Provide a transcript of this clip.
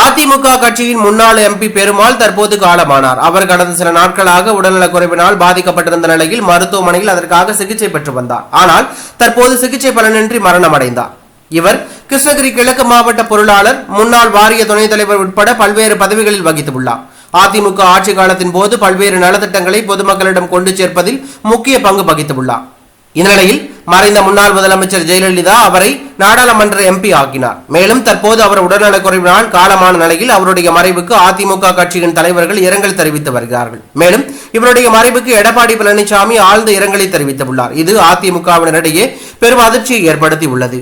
அதிமுக கட்சியின் முன்னாள் எம்பி பெருமாள் தற்போது காலமானார். அவர் கடந்த சில நாட்களாக உடல்நலக் குறைவினால் பாதிக்கப்பட்டிருந்த நிலையில் மருத்துவமனையில் அதற்காக சிகிச்சை பெற்று வந்தார். ஆனால் தற்போது சிகிச்சை பலனின்றி மரணமடைந்தார். இவர் கிருஷ்ணகிரி கிழக்கு மாவட்ட பொருளாளர் முன்னாள் வாரிய துணைத் தலைவர் உட்பட பல்வேறு பதவிகளில் வகித்துள்ளார். அதிமுக ஆட்சி காலத்தின் போது பல்வேறு நலத்திட்டங்களை பொதுமக்களிடம் கொண்டு சேர்ப்பதில் முக்கிய பங்கு வகித்துள்ளார். இந்நிலையில் மறைந்த முன்னாள் முதலமைச்சர் ஜெயலலிதா அவரை நாடாளுமன்ற எம்பி ஆக்கினார். மேலும் தற்போது அவர் உடல்நலக்குறைவினால் காலமான நிலையில் அவருடைய மறைவுக்கு அதிமுக கட்சியின் தலைவர்கள் இரங்கல் தெரிவித்து வருகிறார்கள். மேலும் இவருடைய மறைவுக்கு எடப்பாடி பழனிசாமி ஆழ்ந்த இரங்கலை தெரிவித்துள்ளார். இது அதிமுகவினரிடையே பெரும் அதிர்ச்சியை ஏற்படுத்தி உள்ளது